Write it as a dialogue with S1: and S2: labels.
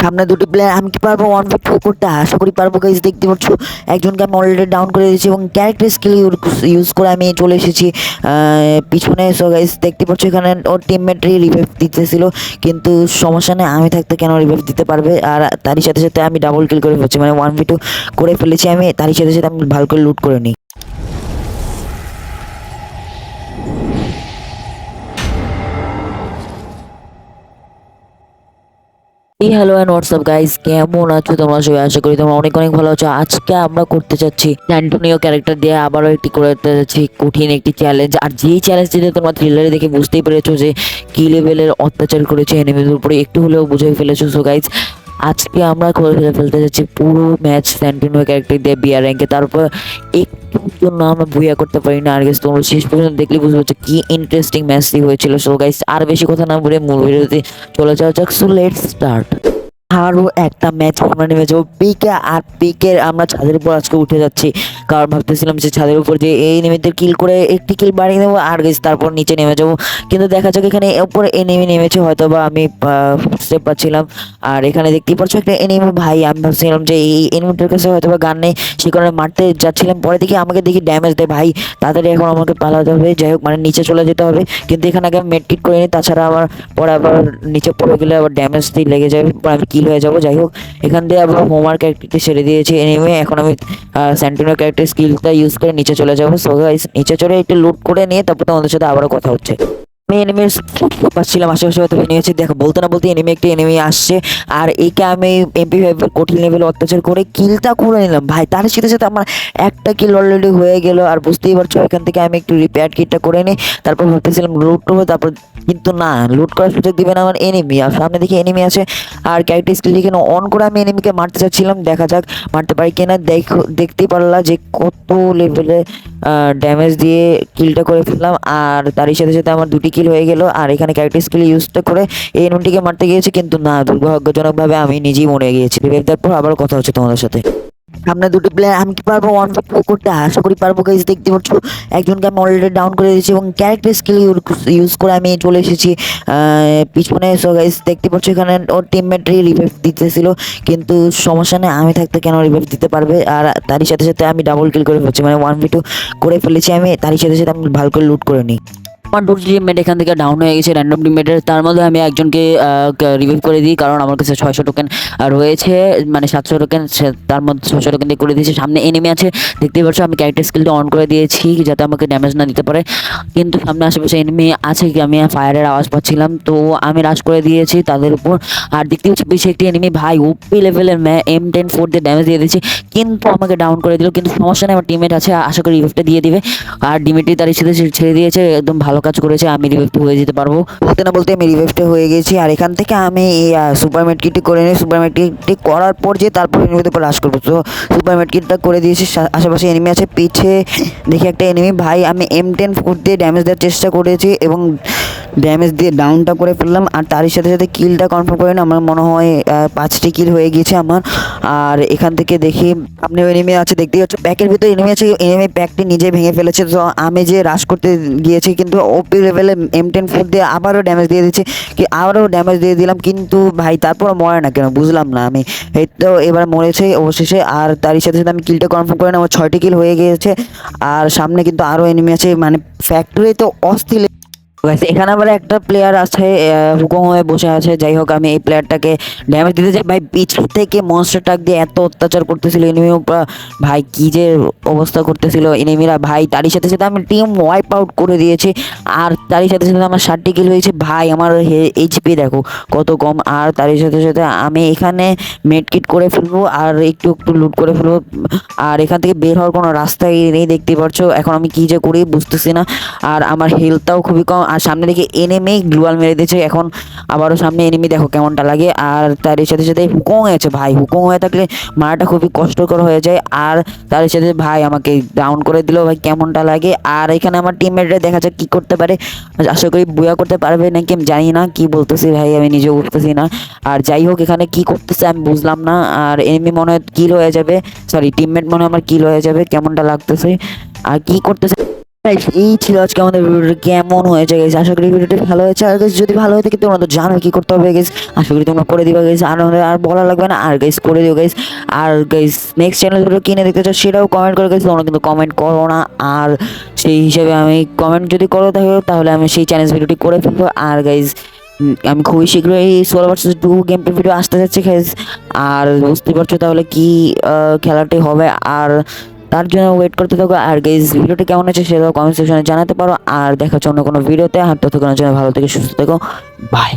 S1: সামনে দুটি প্লেয়ার আমি কি পারব? ওয়ান ফিট করতে আশা করি পারব গাইজ দেখতে পাচ্ছ, একজনকে আমি অলরেডি ডাউন করে দিয়েছি এবং ক্যারেক্টার স্কিল ইউজ করে আমি চলে এসেছি পিছনে। সো গাইজ দেখতে পাচ্ছ, এখানে ওর টিমমেটই রিভাইভ দিতেছিল, কিন্তু সমস্যা নেই, আমি থাকতে কেন রিভাইভ দিতে পারবে? আর তারই সাথে সাথে আমি ডাবল কিল করে ফেলছি মানে ওয়ান ফিটও করে ফেলেছি আমি, তারই সাথে সাথে আমি ভালো করে লুট করে নিই। এই হ্যালো অ্যান্ড হোয়াটসঅ্যাপ গাইস কেমন আছো তোমরা সবাই? আশা করি তোমরা অনেক অনেক ভালো আছো। আজকে আমরা করতে চাচ্ছি অ্যান্টোনিও ক্যারেক্টার দিয়ে আবারও একটি করতে যাচ্ছি কঠিন একটি চ্যালেঞ্জ আর যেই চ্যালেঞ্জটিতে তোমরা থ্রিলারে দেখে বুঝতেই পেরেছ যে কি লেভেলের অত্যাচার করেছে এনিমিদের উপরে, একটু হলেও বুঝে ফেলেছো। সো গাইস আজকে আমরা করে ফেলে ফেলতে যাচ্ছি পুরো ম্যাচ স্যান্টিনো ক্যারেক্টার দিয়ে বিয়ার র্যাঙ্কে। তারপর একটু জন্য আমরা বুয়া করতে পারি না। আর গেছে তোমরা শেষ পর্যন্ত দেখলে বুঝতে পারছ কি ইন্টারেস্টিং ম্যাচটি হয়েছিল। সো গাইস আর বেশি কথা না বলে মূল ভিডিওতে চলে যাওয়া যাক। সো লেটস স্টার্ট আরও একটা ম্যাচ আমরা নেমে যাব। পিকে আর পিকের আমরা ছাদের উপর আজকে উঠে যাচ্ছি। কারণ ভাবতেছিলাম যে ছাদের উপর যে এই নেমেদের কিল করে একটি কিল বাড়িয়ে নেব আর গেছি তারপর নিচে নেমে যাব। কিন্তু দেখা যাক এখানে উপরে এনিমি নেমেছে হয়তো বা আমি স্টেপ পাচ্ছিলাম। আর এখানে দেখতেই পাচ্ছ একটা এনিমি ভাই, আমি ভাবছিলাম যে এই এনিমিটার কাছে হয়তো বা গান নেই, সে কারণে মারতে যাচ্ছিলাম। পরে দেখি আমাকে দেখি ড্যামেজ দেয়। ভাই, তাড়াতাড়ি এখন আমাকে পালাতে হবে। যাই হোক মানে নিচে চলে যেতে হবে। কিন্তু এখানে আগে আমি মেডকিট করে নিই, তাছাড়া আবার পরে আবার নিচে পড়ে গেলে আবার ড্যামেজ দিয়ে লেগে যাবে। আমি কিল হয়ে যাব? যাই হোক, এখান দিয়ে আবার হোমার ক্যারেক্টারটি ছেড়ে দিয়েছি। এনিমে এখন আমি স্যান্টিনো ক্যারেক্টার স্কিলটা ইউজ করে নিচে চলে যাব। সো নিচে চলে একটু লুট করে নিয়ে তারপর তোমাদের সাথে আবারও কথা হচ্ছে। আমি এনিমির পাচ্ছিলাম আশেপাশে হয়তো আছে দেখো, বলতে না বলতে এনিমি একটা এনিমি আসছে। আর একে আমি এমপি ফাইভ কঠিন লেভেল অত্যাচার করে কিলটা করে নিলাম। ভাই, তার সাথে সাথে আমার একটা কিল অলরেডি হয়ে গেল। আর বুঝতেই পারছ, এখান থেকে আমি একটু রিপেয়ার কিটটা করে নিই। তারপর ভাবতেছিলাম লুট করব, তারপর কিন্তু না লুট করার সুযোগ দিবে না আমার এনিমি আর সামনে দেখি এনিমি আছে। আর ক্যারেক্টার স্কিল এখানে অন করে আমি এনিমিকে মারতে চাচ্ছিলাম। দেখা যাক, মারতে পারি কিনা। দেখো, দেখতেই পারলা যে কত লেভেলে ড্যামেজ দিয়ে কিলটা করে ফেললাম। আর তারই সাথে সাথে আমার দুটি কিল হয়ে গেল। আর এখানে ক্যারেক্টার স্কিল ইউজটা করে এই নুনটিকে মারতে গিয়েছি, কিন্তু না, দুর্ভাগ্যজনকভাবে আমি নিজেই মরে গিয়েছি। তারপর আবার কথা হচ্ছে তোমাদের সাথে। সামনে দুটি প্লেয়ার আমি কি পারব? ওয়ান ফিট করতে? আশা করি পারব গাইজ দেখতে পাচ্ছ, একজনকে আমি অলরেডি ডাউন করে দিয়েছি এবং ক্যারেক্টার স্কিল ইউজ করে আমি চলে এসেছি। পিছনে সো গাইজ দেখতে পাচ্ছ, এখানে ওর টিমমেটই রিভাইভ দিতেছিল। কিন্তু সমস্যা নেই, আমি থাকতে কেন রিভাইভ দিতে পারবে? আর তারই সাথে সাথে আমি ডাবল কিল করে ফেলছি মানে ওয়ান ভিটু করে ফেলেছি আমি। তারই সাথে সাথে আমি ভালো করে লুট করে নিই। আমার দুটি টিমমেট এখান থেকে ডাউন হয়ে গেছে র্যান্ডম টিমমেটের তার মধ্যে আমি একজনকে রিভিভ করে দিই, কারণ আমার কাছে ছয়শো টোকেন রয়েছে মানে সাতশো টোকেন তার মধ্যে ছয়শো টোকেন দিয়ে করে দিয়েছি। সামনে এনিমি আছে, দেখতেই পাচ্ছ আমি ক্যারেক্টার স্কিলটা অন করে দিয়েছি, যাতে আমাকে ড্যামেজ না দিতে পারে। কিন্তু সামনে আশেপাশে এনিমি আছে কি, আমি ফায়ারের আওয়াজ পাচ্ছিলাম। তো আমি রাশ করে দিয়েছি তাদের উপর। আর দেখতে পাচ্ছি বেশি একটি এনিমি ভাই ওপি লেভেলের এম টেন ফোর দিয়ে ড্যামেজ দিয়ে দিয়েছি। কিন্তু আমাকে ডাউন করে দিল, কিন্তু সমস্যা নেই, আমার টিমমেট আছে, আশা করি রিভিভটা দিয়ে দিবে। আর ডিমিটি তার ছেড়ে দিয়েছে, একদম ভালো কাজ করেছে, আমি রিভাইভটা হয়ে যেতে পারব। বলতে না বলতে আমি রিভাইভটা হয়ে গেছি, আর এখান থেকে আমি, এই সুপার মেডকিটটি করে নিই সুপার মেডকিটটি করার পর যে তারপর এনিমিদের উপর রাশ করব। তো সুপার মেডকিটটা করে দিয়েছি আশেপাশে এনিমি আছে, পিছে দেখি একটা এনিমি ভাই, আমি এম টেন ফোর দিয়ে ড্যামেজ দেওয়ার চেষ্টা করেছি এবং ড্যামেজ দিয়ে ডাউনটা করে ফেললাম, আর তারই সাথে সাথে কিলটা কনফার্ম করে না আমার মনে হয় পাঁচটি কিল হয়ে গিয়েছে আমার। আর এখান থেকে দেখি, আপনি এনিমি আছে, দেখতেই হচ্ছে প্যাকের ভিতরে এনিমি আছে এনিমি প্যাকটি নিজে ভেঙে ফেলেছে। তো আমি যে রাশ করতে গিয়েছি, কিন্তু ওপি লেভেলে এম টেন ফোর দিয়ে আবারও ড্যামেজ দিয়ে দিচ্ছি কি আবারও ড্যামেজ দিয়ে দিলাম, কিন্তু ভাই, তারপর মরে না কেন? বুঝলাম না আমি। এই তো এবার মরেছে অবশেষে, আর তারই সাথে সাথে আমি কিলটা কনফার্ম করে না আমার ছয়টি কিল হয়ে গিয়েছে। আর সামনে কিন্তু আরও এনিমি আছে মানে ফ্যাক্টরি তো অস্থির এখানে আবার একটা প্লেয়ার আছে হুকুম হয়ে বসে আছে। যাই হোক, আমি এই প্লেয়ারটাকে ড্যামেজ দিতে চাই। ভাই পিছ থেকে মনস্টার টাক দিয়ে এত অত্যাচার করতেছিল এনিমি ভাই, কি যে অবস্থা করতেছিল এনিমিরা ভাই, তারই সাথে সাথে আমি টিম ওয়াইপ আউট করে দিয়েছি। আর তারই সাথে সাথে আমার ষাটটি কিল হয়েছে। ভাই, আমার এইচপি দেখো, কত কম। আর তারই সাথে সাথে আমি এখানে মেডকিট করে ফেলব, আর একটু একটু লুট করে ফেলব। আর এখান থেকে বের হওয়ার কোনো রাস্তাই নেই, দেখতে পাচ্ছ। এখন আমি কি যে করি বুঝতেছি না। আর আমার হেলথটাও খুবই কম। আর সামনে দেখে এনিমি গ্লুয়াল মেরে দিয়েছে। এখন আবারও সামনে এনিমি দেখো কেমনটা লাগে। আর তার সাথে সাথে হুকং হয়েছে ভাই। হুকং হয়ে থাকলে মারাটা খুবই কষ্টকর হয়ে যায়। আর তার সাথে ভাই আমাকে ডাউন করে দিল। ভাই, কেমনটা লাগে? আর এখানে আমার টিমমেটরা দেখা যাক কী করতে পারে। আশা করি বুয়া করতে পারবে নাকি আমি জানি না। কি বলতেছি ভাই, আমি নিজেও বুঝতেছি না। আর যাই হোক, এখানে কি করতেছে আমি বুঝলাম না। আর এনিমি মনে হয় কিল হয়ে যাবে। সরি টিমমেট মনে হয় আমার কিল হয়ে যাবে। কেমনটা লাগতেছে? আর কি করতেছে? এই ছিল আজকে আমাদের ভিডিওটা কেমন হয়েছে গেছে আশা করি ভিডিওটি ভালো হয়েছে। আর guys, যদি ভালো হয়ে থাকে তোমরা তো জানো কি করতে হবে গেছে আশা করি তোমরা করে দিবা গেছে আর আমাদের আর বলা লাগবে না। আর গাইস করে দিও গাইস আর গাইস নেক্সট চ্যানেল ভিডিও কিনে দেখতে চাও সেটাও কমেন্ট করে গেছে তোমরা কিন্তু কমেন্ট করো না। আর সেই হিসাবে আমি কমেন্ট যদি করো থাকো তাহলে আমি সেই চ্যালেঞ্জ ভিডিওটি করে ফেলব। আর গাইজ আমি খুবই শীঘ্রই solo versus two game play video আসতে যাচ্ছে গাইজ আর বুঝতে পারছ তাহলে কি খেলাটি হবে। আর তার জন্য ওয়েট করতে থাকো। আর গাইজ ভিডিওটি কেমন হচ্ছে সেটাও কমেন্ট সেকশনে জানাতে পারো। আর দেখা হচ্ছে অন্য কোনো ভিডিওতে আর ততক্ষণের জন্য ভালো থেকে, সুস্থ থেকো। বাই